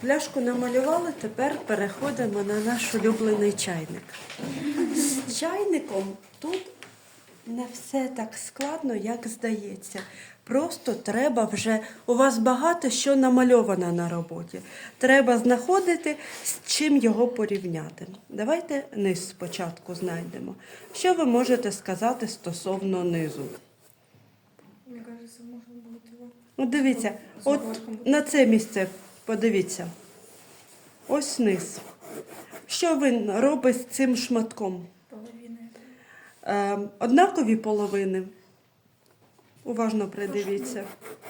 пляшку намалювали, тепер переходимо на наш улюблений чайник. З чайником тут не все так складно, як здається. Просто треба вже, у вас багато що намальовано на роботі. Треба знаходити, з чим його порівняти. Давайте низ спочатку знайдемо. Що ви можете сказати стосовно низу? Мне кажется, можно будет. Ну, дивіться, от на це місце подивіться. Ось низ. Що він робить з цим шматком? Е, однакові половини. Уважно придивіться.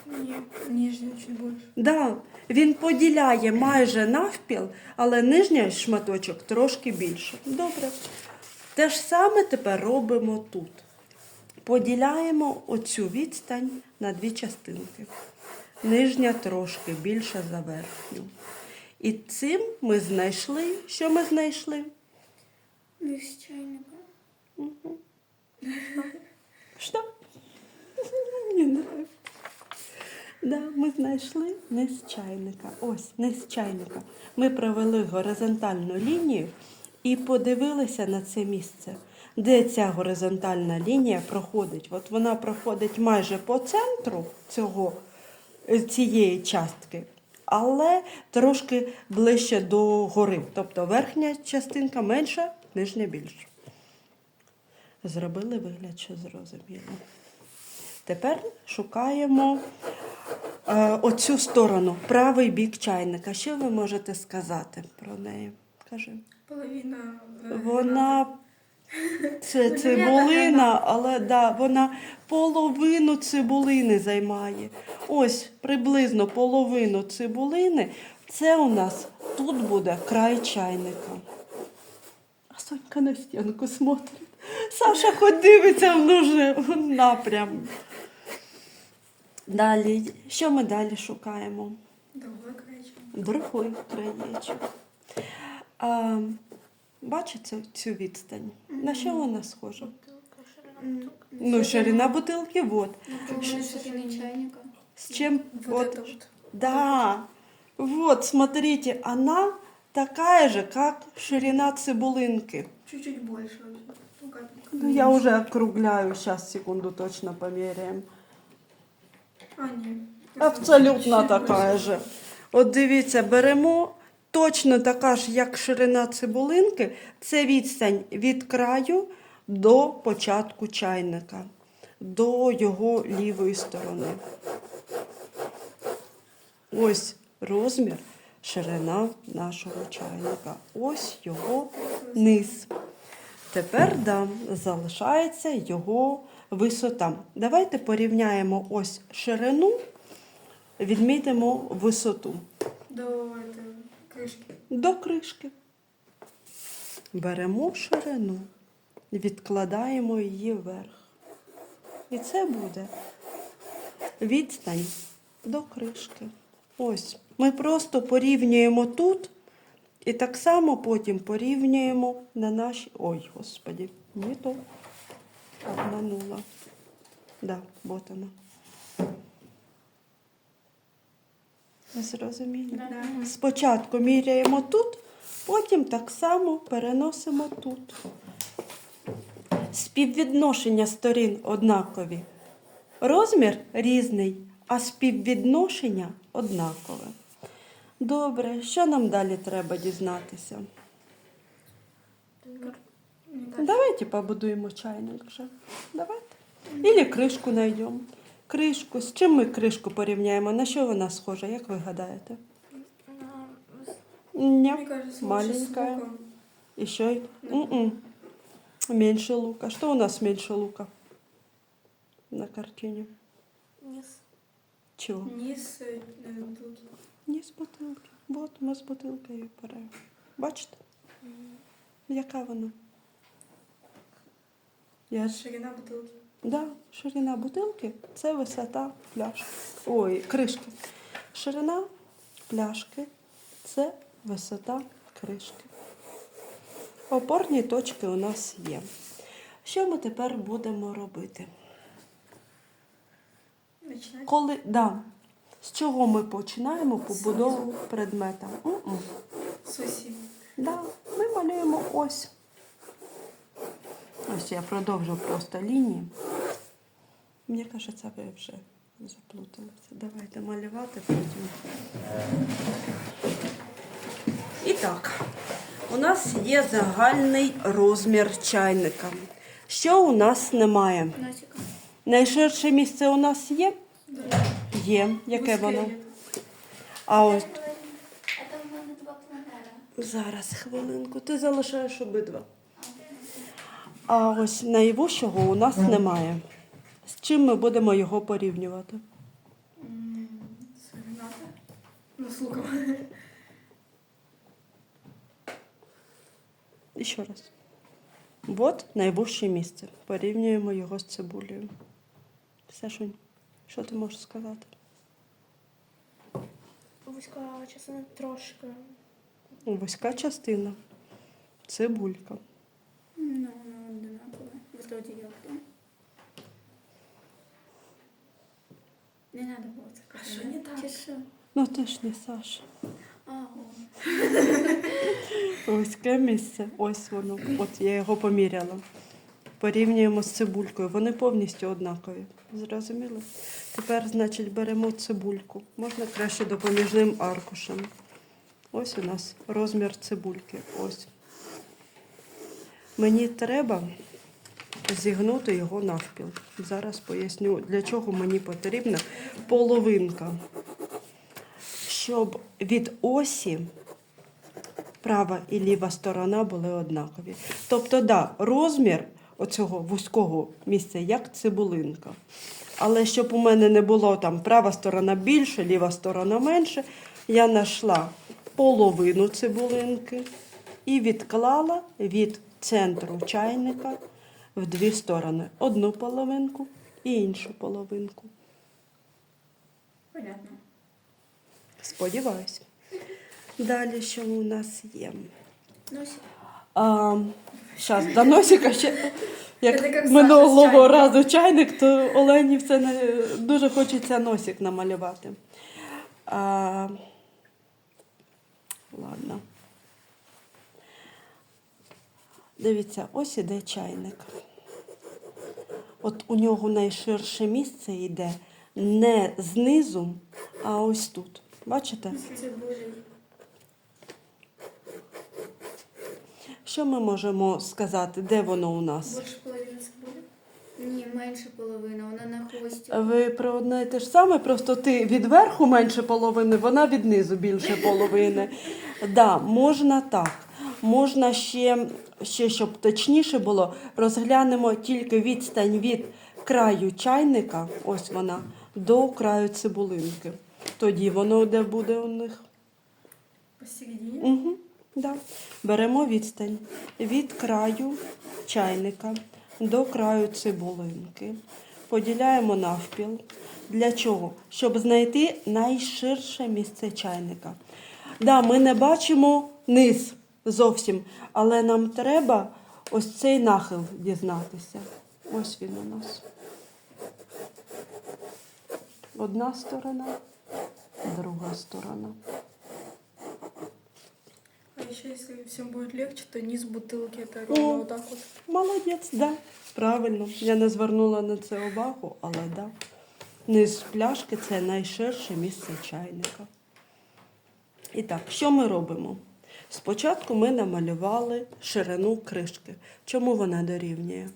Нет, нижняя чуть больше. Да, він поділяє майже навпіл, але нижній шматочок трошки більше. Добре. Те ж саме тепер робимо тут. Поділяємо оцю відстань на дві частинки. Нижня трошки більша за верхню. І цим ми знайшли. Що ми знайшли? Без чайника. Що? Мені нравится. Да, ми знайшли низ чайника. Ось низ чайника. Ми провели горизонтальну лінію і подивилися на це місце, де ця горизонтальна лінія проходить. От вона проходить майже по центру цього, цієї частки, але трошки ближче до гори. Тобто верхня частинка менша, нижня більша. Зробили вигляд, що зрозуміло. Тепер шукаємо е, оцю сторону, правий бік чайника. Що ви можете сказати про неї? Кажи. Половина... э, Вона це Ну, цибулина, але да, вона половину цибулини займає. Ось приблизно половину цибулини. Це у нас тут буде край чайника. А Сонька на стінку смотрить. Саша хоч дивиться в нужний напрям. Далі, що ми далі шукаємо? Другой краечек. Другий краєчок. Бачите цю відстань? На що вона схожа? Ну, ширина бутилки, вот. Ширина чайника. С чем? Вот, Вот. это вот. Да, вот, смотрите, она такая же, как ширина цибулинки. Чуть-чуть больше. Ну, как, Ну, я уже округляю, сейчас, секунду, точно померяем. А, нет. Абсолютно така больше. же. От дивіться, беремо точно така ж, як ширина цибулинки. Це відстань від краю до початку чайника, до його лівої сторони. Ось розмір, ширина нашого чайника. Ось його низ. Тепер да, залишається його висота. Давайте порівняємо ось ширину, відмітимо висоту крышки. до кришки. Беремо ширину, відкладаємо її вверх. І це буде відстань до кришки. Ось. Ми просто порівнюємо тут і так само потім порівнюємо на наші. Ой, господі, не то. Обманула. Да, вот вона. Зрозуміло? Да. Спочатку міряємо тут, потім так само переносимо тут. Співвідношення сторін однакові. Розмір різний, а співвідношення однакове. Добре, що нам далі треба дізнатися? Давайте побудуємо чайник вже. Давайте. Ілі кришку знайдемо. Кришку. З чим ми кришку порівняємо? На що вона схожа, як ви гадаєте? Ні. Мне кажется, лучше с Маленькая. луком. Еще и... М-м. меньше лука. Что у нас меньше лука на картине? Низ. Чего? Низ э, бутылки. Не з бутилки. Вот ми з бутилкою беремо. Бачите? Яка вона? Я ж... Ширина бутылки. Да, ширина бутилки це висота пляшки. Ой, кришки. Ширина пляшки це висота кришки. Опорні точки у нас є. Що ми тепер будемо робити? Коли, да, З чого ми починаємо побудову предмета? М-м. Сусід. Да, ми малюємо ось. Ось я продовжу просто лінії. Мені кажеться, ви вже заплуталися. Давайте малювати потім. І так, у нас є загальний розмір чайника. Що у нас немає? Носика. Найширше місце у нас є? Є. Яке воно? А в мене два планера. Зараз хвилинку. Ти залишаєш обидва. А ось найвищого у нас немає. З чим ми будемо його порівнювати? Свината. Ну, с. І ще раз. От найвище місце. Порівнюємо його з цибулею. Сашунь, що ти можеш сказати? Вузька частина трошки. Вузька частина. Цибулька. Ну, воно одинакове. Вроді як там. Не надо було це казати. що не так? Чи що? Ну ти ж не Саша. А, о. Вузьке місце. Ось воно. От я його поміряла. Порівнюємо з цибулькою. Вони повністю однакові. Зрозуміло? Тепер, значить, беремо цибульку. Можна краще допоміжним аркушем. Ось у нас розмір цибульки. Ось. Мені треба зігнути його навпіл. Зараз поясню, для чого мені потрібна половинка. Щоб від осі права і ліва сторона були однакові. Тобто, да, розмір оцього вузького місця як цибулинка. Але щоб у мене не було там права сторона більше, ліва сторона менше, я знайшла половину цибулинки і відклала від центру чайника в дві сторони. Одну половинку і іншу половинку. Понятно. Сподіваюсь. Далі, що у нас є? Носик. А, Зараз до носика ще. Як як минулого разу чайник, то Олені все не, дуже хочеться носик намалювати. А, ладно. Дивіться, ось іде чайник. От у нього найширше місце йде не знизу, а ось тут. Бачите? Що ми можемо сказати, де воно у нас? Більше половини цибулі. Ні, менше половина, вона на хвості. Ви про одне і те ж саме, просто ти від верху менше половини, вона від низу більше половини. Да, можна так. Можна ще, ще, щоб точніше було, розглянемо тільки відстань від краю чайника, ось вона, до краю цибулинки. Тоді воно де буде у них? Посередині. Угу, да. Беремо відстань від краю чайника до краю цибулинки. Поділяємо навпіл. Для чого? Щоб знайти найширше місце чайника. Да, ми не бачимо низ зовсім, але нам треба ось цей нахил дізнатися. Ось він у нас. Одна сторона, друга сторона. А еще, если всем будет легче, то низ бутылки это ровно О. вот так вот. Молодець, да. Правильно. Я не звернула на це увагу, але да. Низ пляшки це найширше місце чайника. І так, що ми робимо? Спочатку ми намалювали ширину кришки. Чому вона дорівнює?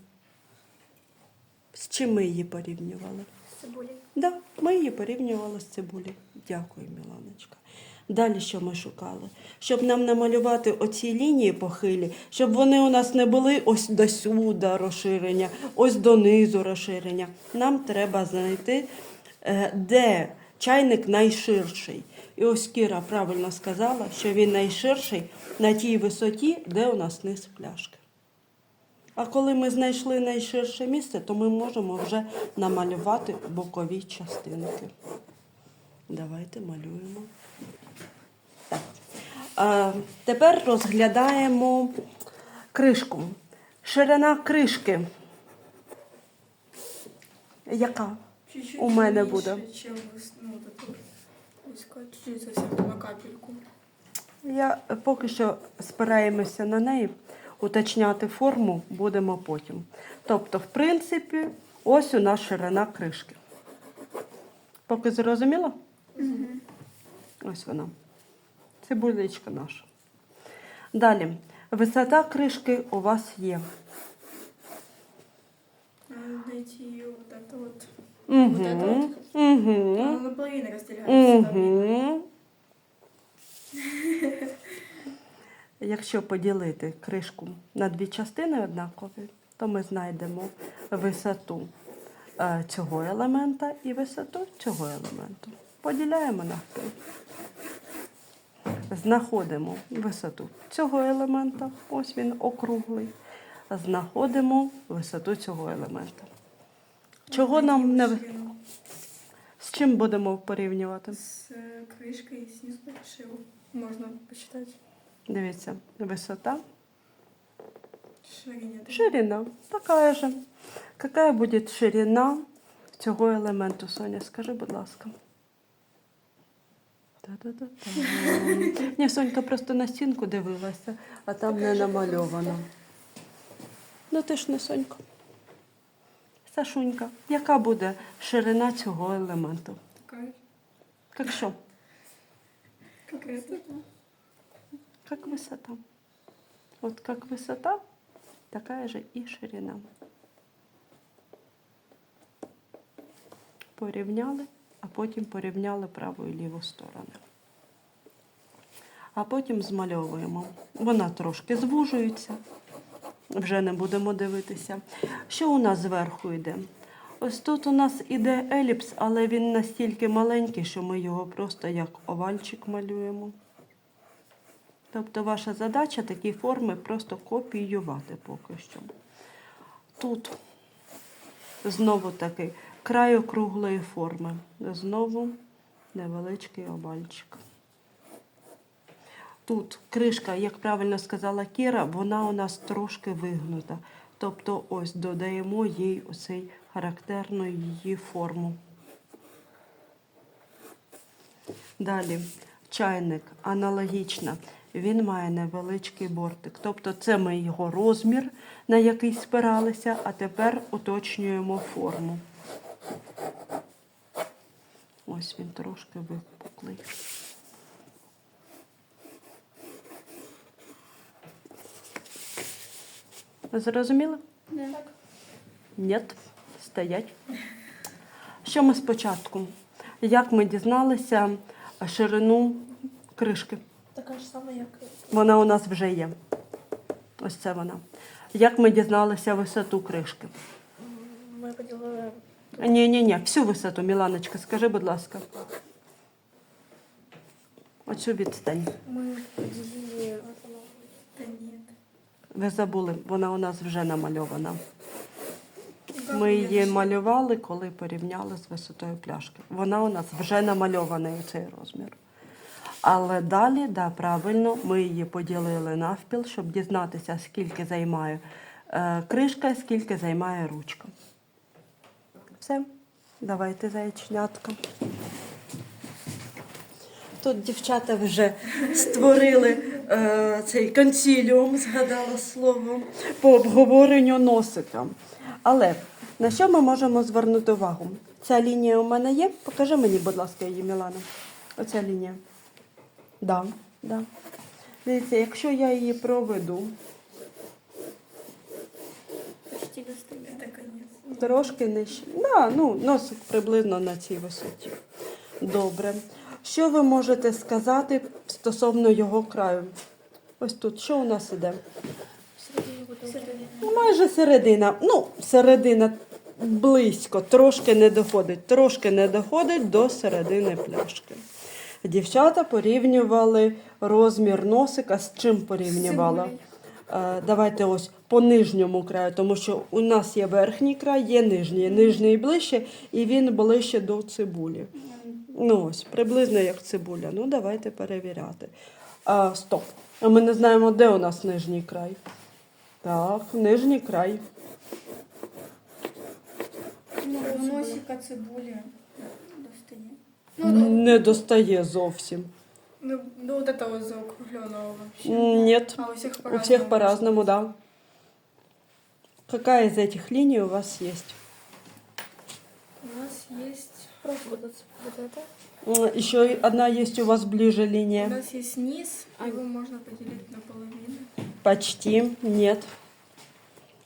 З чим ми її порівнювали? З цибулі. Да, ми її порівнювали з цибулі. Дякую, Міланочка. Далі що ми шукали? Щоб нам намалювати оці лінії похилі, щоб вони у нас не були ось до сюди розширення, ось донизу розширення. Нам треба знайти, е, де чайник найширший. І ось Кіра правильно сказала, що він найширший на тій висоті, де у нас низ пляшки. А коли ми знайшли найширше місце, то ми можемо вже намалювати бокові частинки. Давайте малюємо. Так. А, тепер розглядаємо кришку. Ширина кришки. Яка? Чуть-чуть У мене меньше, буде. чем выс- ну, вот это вот. искать чуть-чуть совсем на капельку. Я е, поки що спираємося на неї, уточняти форму будемо потім. Тобто, в принципі, ось у нас ширина кришки. Поки зрозуміло? Ось вона. Цибулечка наша. Далі. Висота кришки у вас є. Надо найти вот это вот. Угу. Вот это вот. Угу. Оно наполовину разделяется. Угу. Якщо поділити кришку на дві частини однакові, то ми знайдемо висоту е, цього елемента і висоту цього елементу. Поділяємо навпіл. Знаходимо висоту цього елемента, ось він округлий. Знаходимо висоту цього елемента. Чого нам не з чим будемо порівнювати? С э, крышкой снизу шиву. Можно посчитать. Дивіться, висота, Ширине. ширина. Така же. Яка буде ширина цього елементу, Соня? Скажи, будь ласка. Ні, Сонька просто на стінку дивилася, а там не намальовано. Ну ти ж не Сонька. Сашунька, яка буде ширина цього елементу? Такая, Як що? как это. Как высота. Вот как высота, такая же и ширина. Порівняли, а потім порівняли праву і ліву сторони. А потім змальовуємо. Вона трошки звужується. Вже не будемо дивитися. Що у нас зверху йде? Ось тут у нас іде еліпс, але він настільки маленький, що ми його просто як овальчик малюємо. Тобто ваша задача такі форми просто копіювати поки що. Тут знову таки край округлої форми. Знову невеличкий овальчик. Тут кришка, як правильно сказала Кіра, вона у нас трошки вигнута. Тобто ось додаємо їй оцей характерну її форму. Далі чайник аналогічно. Він має невеличкий бортик. Тобто це ми його розмір, на який спиралися, а тепер уточнюємо форму. Ось він трошки випуклий. Зрозуміли? Так. Ні, стоять. Що ми спочатку? Як ми дізналися ширину кришки? Така ж сама, як Вона у нас вже є. Ось це вона. Як ми дізналися висоту кришки? ми поділили. Ні, ні, ні, всю висоту, Міланочка, скажи, будь ласка. Оцю відстань. Ми поділили. Ви забули, вона у нас вже намальована. Ми її малювали, коли порівняли з висотою пляшки. Вона у нас вже намальована у цей розмір. Але далі, да, правильно, ми її поділили навпіл, щоб дізнатися, скільки займає е, кришка, скільки займає ручка. Все, давайте зайчнятка. Тут дівчата вже створили цей консіліум, згадала слово, по обговоренню носика. Але на що ми можемо звернути увагу? Ця лінія у мене є. Покажи мені, будь ласка, її, Мілана. Оця лінія. Да, да. Дивіться, якщо я її проведу Почти трошки нижче. Да, ну, носик приблизно на цій висоті. Добре. Що ви можете сказати стосовно його краю? Ось тут, що у нас іде? Всередині буде. Ну, Майже середина. Ну, середина близько, трошки не доходить. Трошки не доходить до середини пляшки. Дівчата порівнювали розмір носика. З чим порівнювала? Е, Давайте ось по нижньому краю, тому що у нас є верхній край, є нижній. Нижній ближче, і він ближче до цибулі. Ну ось, приблизно як цибуля. Ну, давайте перевіряти. А, стоп. А ми не знаємо, де у нас нижній край. Так, нижній край. Ну, у носика цибули достає. Не достає зовсім. Ну, ну вот это вот заокругленного вообще. Нет. А у всех У по-разному. всех по-разному, да. Какая из этих линий у вас есть? У нас есть... Просто вот, это- вот это. Еще одна есть у вас ближе У линия. нас есть низ, его можно поделить на половину. Почти нет.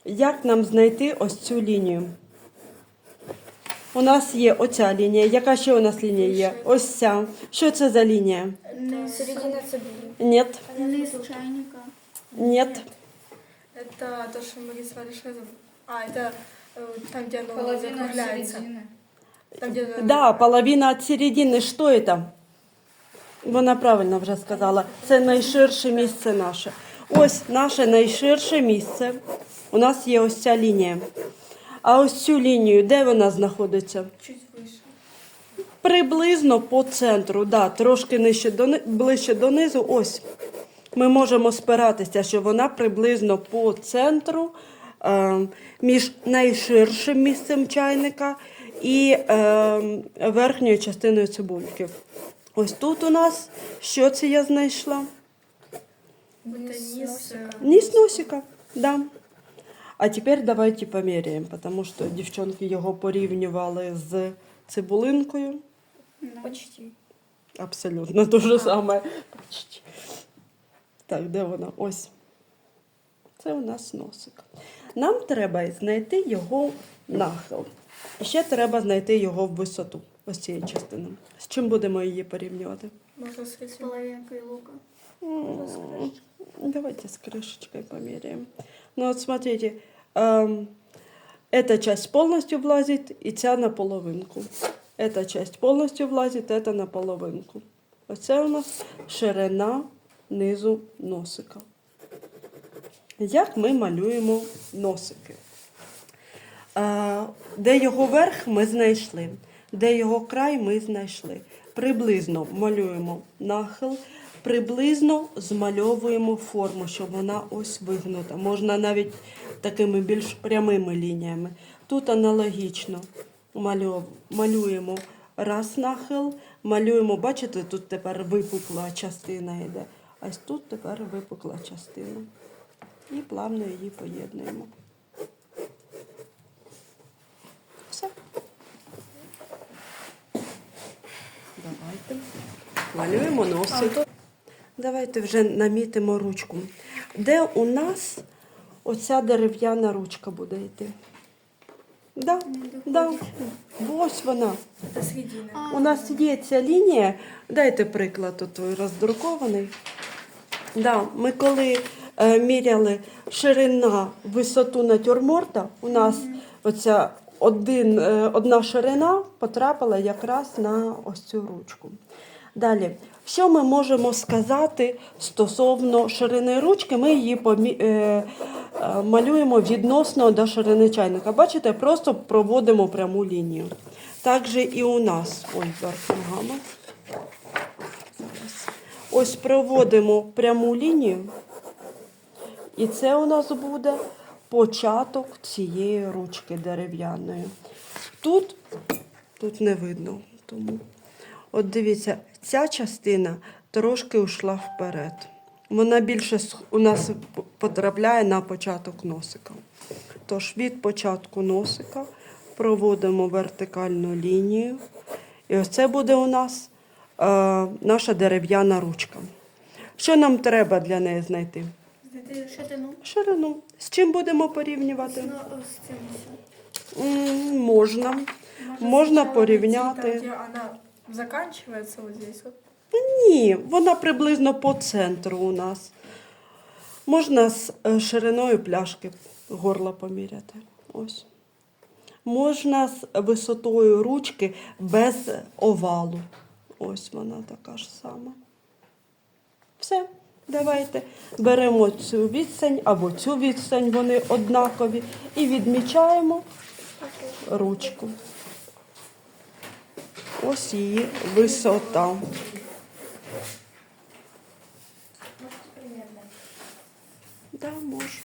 Як нам знайти ось цю лінію? У нас є оця лінія. Яка ще у нас лінія є? Ось ця. Що це за лінія? Середина цибули. Нет, Низ чайника. нет. Это то, что мы рисовали шезом. А, это э, там, где оно Половина закругляется. середины. Там, Да, половина від середини. Що це? Вона правильно вже сказала. Це найширше місце наше. Ось наше найширше місце. У нас є ось ця лінія. А ось цю лінію, де вона знаходиться? чуть выше. Приблизно по центру, да, трошки нижче дони- ближче донизу. Ось ми можемо спиратися, що вона приблизно по центру е, між найширшим місцем чайника і е, верхньою частиною цибульки. Ось тут у нас що це я знайшла? Низ... носика. Низ носика, да. А тепер давайте поміряємо, тому що дівчонки його порівнювали з цибулинкою. Почти. Абсолютно те же саме. Почти. Так, де вона? Ось. Це у нас носик. Нам треба знайти його нахил. І ще треба знайти його в висоту. Ось цієї частини. З чим будемо її порівнювати? Можно с С этим. половинкой лука. М, Давайте с крышечкой померяем. Ну вот смотрите, эм, эта часть полностью влазит, и ця на половинку. Эта часть полностью влазит, это на половинку. Оце у нас ширина низу носика. Як ми малюємо носики? Де його верх ми знайшли, де його край ми знайшли. Приблизно малюємо нахил, приблизно змальовуємо форму, щоб вона ось вигнута. Можна навіть такими більш прямими лініями. Тут аналогічно малюємо раз нахил, малюємо, бачите, тут тепер випукла частина йде, а тут тепер випукла частина. І плавно її поєднуємо. Давайте. Малюємо носик. Давайте вже намітимо ручку. Де у нас оця дерев'яна ручка буде йти? Да, да. Ось вона. У нас є ця лінія. Дайте приклад, от той роздрукований. Да, ми коли е, міряли ширина висоту натюрморта, у нас оця один, е, одна ширина потрапила якраз на ось цю ручку. Далі, що ми можемо сказати стосовно ширини ручки? Ми її помі... е, е, малюємо відносно до ширини чайника. Бачите, просто проводимо пряму лінію. Так же і у нас. Ой, ногами. Ось проводимо пряму лінію. І це у нас буде початок цієї ручки дерев'яної. Тут, тут не видно. Тому. От дивіться, ця частина трошки йшла вперед. Вона більше у нас потрапляє на початок носика. Тож від початку носика проводимо вертикальну лінію. І ось це буде у нас е, наша дерев'яна ручка. Що нам треба для неї знайти? Ширину. Ширину. З чим будемо порівнювати? ну, э, с тем. М, Можна. Можна сначала порівняти. найти Там, где она заканчивается вот здесь вот. Ні, вона приблизно по центру у нас. Можна з е, шириною пляшки горла поміряти. Ось. Можна з висотою ручки без овалу. Ось вона така ж сама. Все, давайте беремо цю відстань або цю відстань, вони однакові, і відмічаємо ручку. Ось її висота. Да, можу.